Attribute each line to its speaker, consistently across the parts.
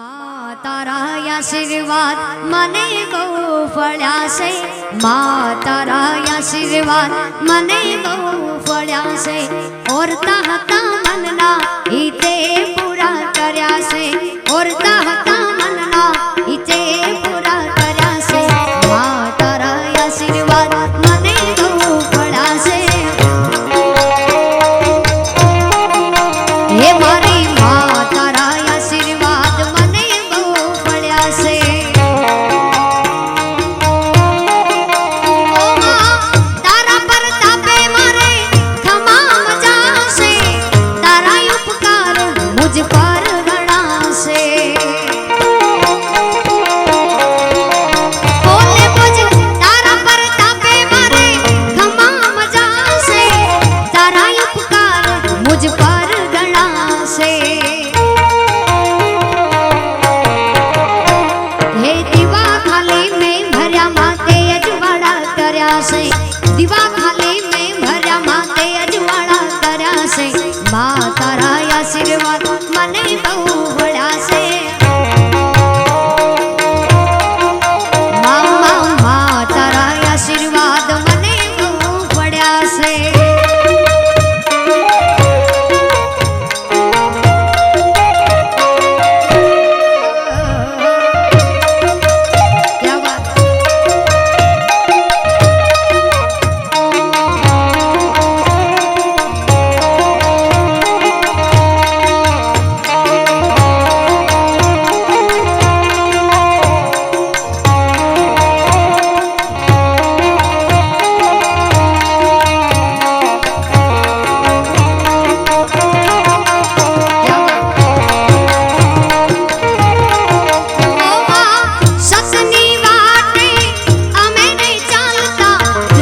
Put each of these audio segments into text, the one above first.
Speaker 1: મા તારા આશીર્વાદ, મને બહુ ફળ્યા છે મા તારા આશીર્વાદ, મને બહુ ફળ્યા છે ઓરતા હતા મનના, હિતે પૂરા કર્યા છે ઓરતા હતા મનના, હિતે પૂરા કર્યા છે મા તારા આશીર્વાદ, મને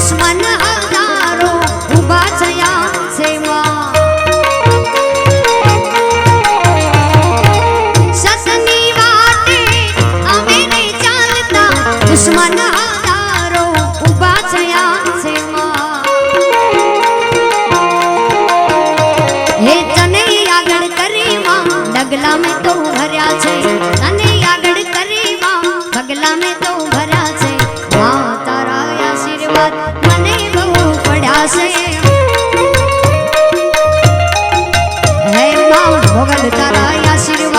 Speaker 1: દુશ્મન હજારો ઊભા થયા માં સસની વાટે અમે નહીં ચાલતા, દુશ્મન હજારો ઊભા થયા છે હે તો ભર્યા છે. તને આગળ કરીમાં પગલા મેં હે માં ભોગલ તારા આશીર્વાદ મને